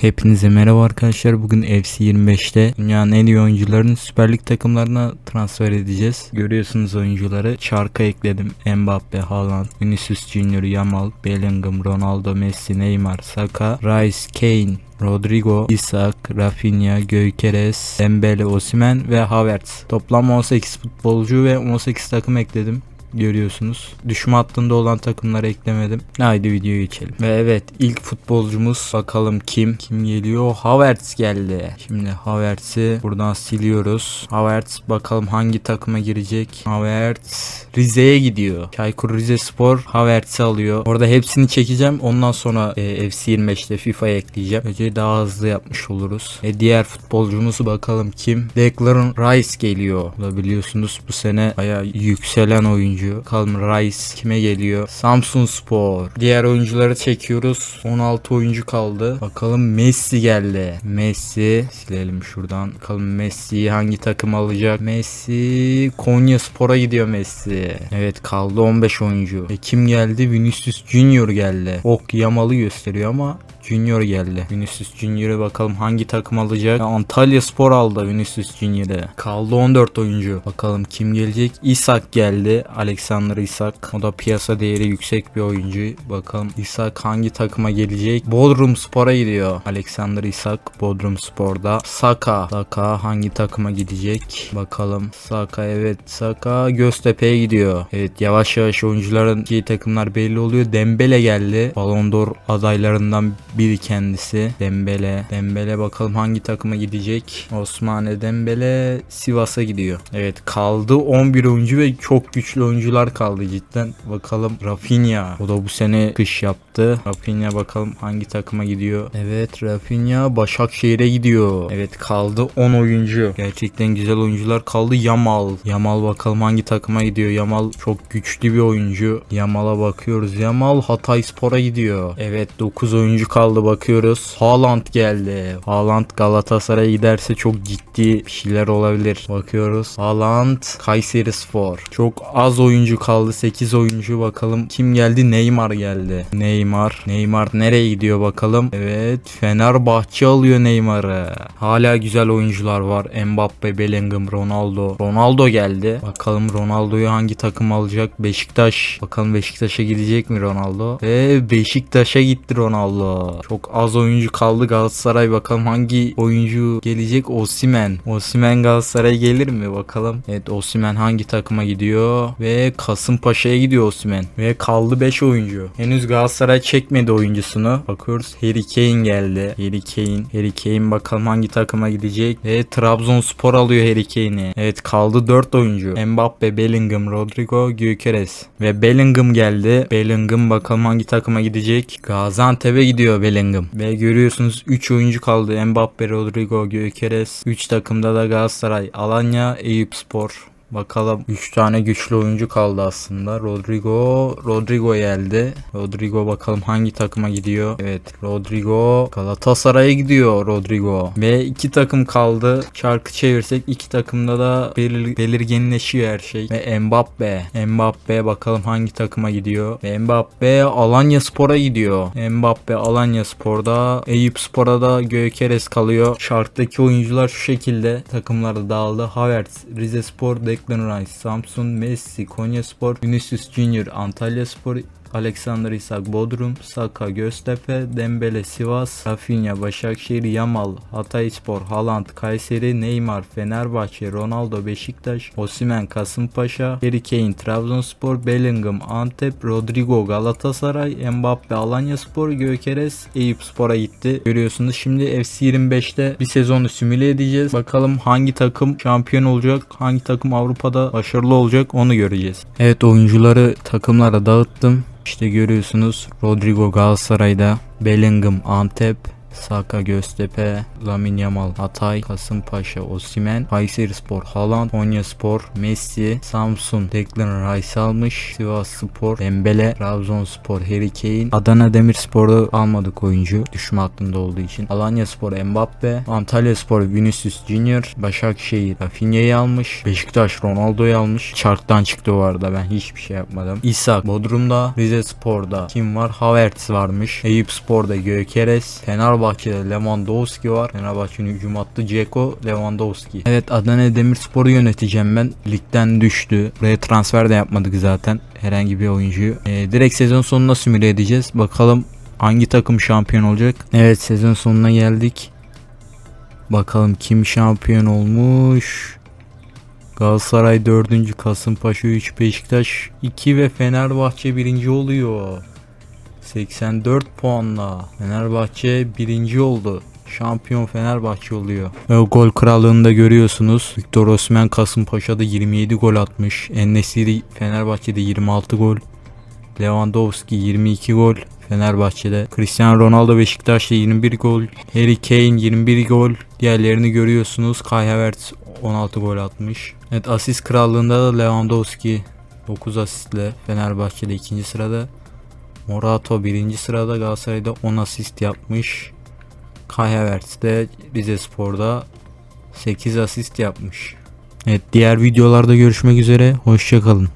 Hepinize merhaba arkadaşlar. Bugün FC 25'te dünyanın en iyi oyuncularını Süper Lig takımlarına transfer edeceğiz. Görüyorsunuz oyuncuları. Çarka ekledim. Mbappe, Haaland, Vinicius Junior, Yamal, Bellingham, Ronaldo, Messi, Neymar, Saka, Rice, Kane, Rodrigo, Isak, Rafinha, Gökeres, Dembele, Osimhen ve Havertz. Toplam 18 futbolcu ve 18 takım ekledim görüyorsunuz. Düşme hattında olan takımları eklemedim. Haydi videoya geçelim. Ve evet ilk futbolcumuz bakalım kim? Kim geliyor? Havertz geldi. Şimdi Havertz'i buradan siliyoruz. Havertz bakalım hangi takıma girecek? Havertz Rize'ye gidiyor. Çaykur Rizespor Havertz'i alıyor. Orada hepsini çekeceğim. Ondan sonra e, FC 25'te FIFA'ya ekleyeceğim. Önce daha hızlı yapmış oluruz. E, diğer futbolcumuzu bakalım kim? Declan Rice geliyor. Da biliyorsunuz bu sene baya yükselen oyuncu. Bakalım Rice kime geliyor? Samsun Spor. Diğer oyuncuları çekiyoruz. 16 oyuncu kaldı. Bakalım Messi geldi. Messi silelim şuradan. Bakalım Messi'yi hangi takım alacak? Messi Konya Spor'a gidiyor Messi. Evet kaldı 15 oyuncu. E kim geldi? Vinicius Junior geldi. Ok Yamal'ı gösteriyor ama Junior geldi. Vinicius Junior'a bakalım hangi takım alacak? Antalya Spor aldı Vinicius Junior'ı. Kaldı 14 oyuncu. Bakalım kim gelecek? Isak geldi. Alexander Isak. O da piyasa değeri yüksek bir oyuncu. Bakalım Isak hangi takıma gelecek? Bodrum Spor'a gidiyor. Alexander Isak Bodrum Spor'da. Saka. Saka hangi takıma gidecek? Bakalım. Saka evet. Saka Göztepe'ye gidiyor. Evet yavaş yavaş oyuncuların ki takımlar belli oluyor. Dembele geldi. Ballon d'Or adaylarından biri kendisi. Dembele. Dembele bakalım hangi takıma gidecek? Osmane Dembele Sivas'a gidiyor. Evet kaldı 11 oyuncu ve çok güçlü oyuncular kaldı cidden. Bakalım Rafinha. O da bu sene kış yaptı. Rafinha bakalım hangi takıma gidiyor? Evet Rafinha Başakşehir'e gidiyor. Evet kaldı 10 oyuncu. Gerçekten güzel oyuncular kaldı. Yamal. Yamal bakalım hangi takıma gidiyor? Yamal çok güçlü bir oyuncu. Yamal'a bakıyoruz. Yamal Hatay Spor'a gidiyor. Evet 9 oyuncu kaldı bakıyoruz. Haaland geldi. Haaland Galatasaray'a giderse çok ciddi şeyler olabilir. Bakıyoruz. Haaland Kayseri Spor. Çok az oyuncu kaldı. 8 oyuncu bakalım. Kim geldi? Neymar geldi. Neymar. Neymar nereye gidiyor bakalım. Evet. Fenerbahçe alıyor Neymar'ı. Hala güzel oyuncular var. Mbappe, Bellingham, Ronaldo. Ronaldo geldi. Bakalım Ronaldo'yu hangi takım alacak? Beşiktaş. Bakalım Beşiktaş'a gidecek mi Ronaldo? Ve Beşiktaş'a gitti Ronaldo. Çok az oyuncu kaldı Galatasaray. Bakalım hangi oyuncu gelecek? Osimen. Osimen Galatasaray'a gelir mi? Bakalım. Evet Osimen hangi takıma gidiyor? Ve Kasımpaşa'ya gidiyor Osimen. Ve kaldı 5 oyuncu. Henüz Galatasaray çekmedi oyuncusunu. Bakıyoruz Harry Kane geldi. Harry Kane. Harry Kane bakalım hangi takıma gidecek? Ve Trabzonspor alıyor Harry Kane'i. Evet kaldı 4 oyuncu. Mbappe, Bellingham, Rodrigo, Gyökeres. Ve Bellingham geldi. Bellingham bakalım hangi takıma gidecek? Gaziantep'e gidiyor Bellingham. Ve görüyorsunuz 3 oyuncu kaldı. Mbappe, Rodrigo, Gyökeres. 3 takımda da Galatasaray, Alanya, Eyüpspor. Bakalım 3 tane güçlü oyuncu kaldı aslında. Rodrigo, Rodrigo geldi. Rodrigo bakalım hangi takıma gidiyor? Evet, Rodrigo Galatasaray'a gidiyor Rodrigo. Ve iki takım kaldı. Çarkı çevirsek iki takımda da belir, belirginleşiyor her şey. Ve Mbappe. Mbappe bakalım hangi takıma gidiyor? Ve Mbappe Alanya Spor'a gidiyor. Mbappe Alanya Spor'da, Eyüp Spor'a da Gökeres kalıyor. Şarttaki oyuncular şu şekilde takımlarda dağıldı. Havertz, Rize Spor, Declan Rice, Samsun, Messi, Konya Spor, Vinicius Junior, Antalya Spor, Alexander Isak Bodrum, Saka Göztepe, Dembele Sivas, Rafinha Başakşehir, Yamal, Hatayspor, Haaland, Kayseri, Neymar, Fenerbahçe, Ronaldo Beşiktaş, Osimhen Kasımpaşa, Harry Kane Trabzonspor, Bellingham Antep, Rodrigo Galatasaray, Mbappe Alanyaspor, Gökeres Eyüpspor'a gitti. Görüyorsunuz şimdi FC 25'te bir sezonu simüle edeceğiz. Bakalım hangi takım şampiyon olacak, hangi takım Avrupa'da başarılı olacak onu göreceğiz. Evet oyuncuları takımlara dağıttım. İşte görüyorsunuz Rodrigo Galatasaray'da, Bellingham Antep, Saka Göztepe, Lamin Yamal Hatay, Kasımpaşa Osimen, Kayserispor Haaland, Konyaspor Messi, Samsun Declan Rice almış, Sivas Spor Dembele, Trabzonspor Harry Kane, Adana Demirspor'da almadık oyuncu düşme hattında olduğu için. Alanya Spor Mbappe, Antalya Spor Vinicius Junior, Başakşehir Rafinha'yı almış, Beşiktaş Ronaldo'yu almış. Çarktan çıktı o arada ben hiçbir şey yapmadım. İshak Bodrum'da, Rize Spor'da kim var? Havertz varmış. Eyüp Spor'da Gökeres, Fenerbahçe Fenerbahçe'de Lewandowski var. Fenerbahçe'nin hücum hattı Ceko, Lewandowski. Evet Adana Demirspor'u yöneteceğim ben. Ligden düştü. Buraya transfer de yapmadık zaten. Herhangi bir oyuncuyu. Ee, direkt sezon sonuna simüle edeceğiz. Bakalım hangi takım şampiyon olacak. Evet sezon sonuna geldik. Bakalım kim şampiyon olmuş. Galatasaray 4. Kasımpaşa 3 Beşiktaş 2 ve Fenerbahçe 1. oluyor. 84 puanla Fenerbahçe 1. oldu. Şampiyon Fenerbahçe oluyor. Ve gol krallığını da görüyorsunuz. Victor Osimhen Kasımpaşa'da 27 gol atmış. Ennesiri Fenerbahçe'de 26 gol. Lewandowski 22 gol Fenerbahçe'de. Cristiano Ronaldo Beşiktaş'ta 21 gol. Harry Kane 21 gol. Diğerlerini görüyorsunuz. Kai Havertz 16 gol atmış. Evet asist krallığında da Lewandowski 9 asistle Fenerbahçe'de ikinci sırada. Morato birinci sırada Galatasaray'da 10 asist yapmış. Kai Havertz de Rize Spor'da 8 asist yapmış. Evet diğer videolarda görüşmek üzere. Hoşçakalın.